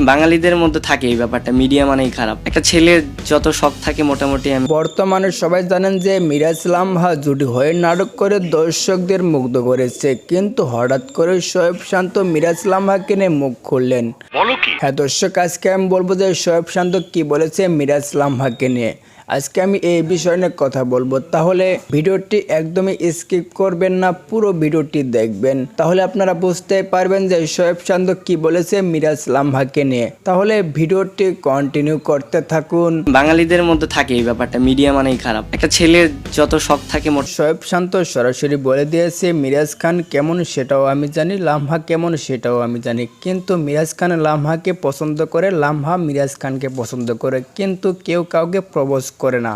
বাঙালিদের মধ্যে থাকে এই ব্যাপারটা মিডিয়া মানেই খারাপ। একটা ছেলের যত শখ থাকে মোটামুটি আমি বর্তমানে সবাই জানেন যে মিরাজ লামহা জুটি হয়ে নাটক করে দর্শকদের মুগ্ধ করেছে কিন্তু হঠাৎ করে শোয়েব শান্ত মিরাজ লামহাকে নিয়ে মুখ খুললেন। হ্যাঁ দর্শক আজকে আমি বলব যে শোয়েব শান্ত কি বলেছে মিরাজ লামহাকে নিয়ে। আজকে আমি এই বিষয় নিয়ে কথা বলব। তাহলে ভিডিওটি একদমই স্কিপ করবেন না পুরো ভিডিওটি দেখবেন। তাহলে আপনারা বুঝতে পারবেন যে শোয়েব শান্ত কি বলেছে মিরাজ লামহাকে নিয়ে। তাহলে ভিডিওটি কন্টিনিউ করতে থাকুন। বাঙালিদের মধ্যে থাকে এই ব্যাপারটা মিডিয়া মানেই খারাপ। একটা ছেলের যত শখ থাকে মোট শোয়েব শান্ত সরাসরি বলে দিয়েছে মিরাজ খান কেমন সেটাও আমি জানি লামহা কেমন সেটাও আমি জানি। কিন্তু মিরাজ খান লামহাকে পছন্দ করে লামহা মিরাজ খানকে পছন্দ করে কিন্তু কেউ কাউকে প্রবোজ করে না।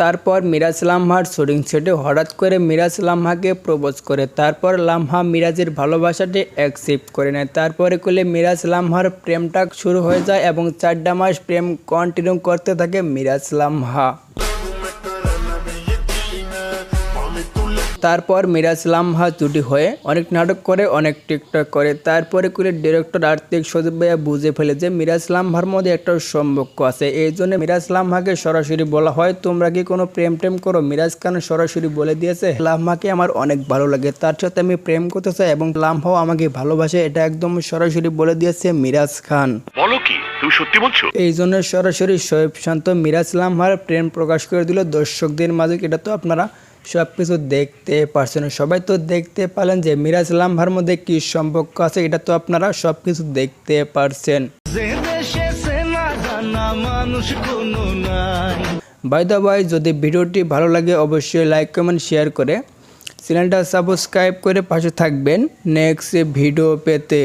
তারপর মিরাজ লামহার শুটিং সেটে হঠাৎ করে মিরাজ লামহাকে প্রবোজ করে তারপর লামহা মিরাজের ভালোবাসাটি অ্যাকসেপ্ট করে নেয়। তারপরে করলে মিরাজ লামহার প্রেমটা শুরু হয়ে যায় এবং চারটা মাস প্রেম কন্টিনিউ করতে থাকে মিরাজ লামহা তারপর মিরাজ লামহা জুটি হয়ে অনেক নাটক করে অনেক টিকটক করে। তারপরে কুলের ডিরেক্টর আর্থিক সজীব ভাইয়া বুঝে ফেলে যে মিরাজ লামহার মধ্যে একটা সম্পর্ক আছে। এই জন্য মিরাজ লামহাকে সরাসরি বলা হয় তোমরা কি কোনো প্রেম টেম করো? মিরাজ খান সরাসরি বলে দিয়েছে লামহাকে আমার অনেক ভালো লাগে তার সাথে আমি প্রেম করতে চাই এবং লামহাও আমাকে ভালোবাসে। এটা একদম সরাসরি বলে দিয়েছে মিরাজ খান। বলো কি তুমি সত্যি বলছো? এই জন্য সরাসরি শোয়েব শান্ত মিরাজ লামহার প্রেম প্রকাশ করে দিল দর্শকদের মাঝে। এটা তো আপনারা সব কিছু দেখতে পারছেন। সবাই তো দেখতে পারলেন যে মিরাজ লামহার মধ্যে কি সম্পর্ক আছে এটা তো আপনারা সব কিছু দেখতে পারছেন। বাই দা বাই যদি ভিডিওটি ভালো লাগে অবশ্যই লাইক কমেন্ট শেয়ার করে চ্যানেলটা সাবস্ক্রাইব করে পাশে থাকবেন। নেক্সট ভিডিও পেতে।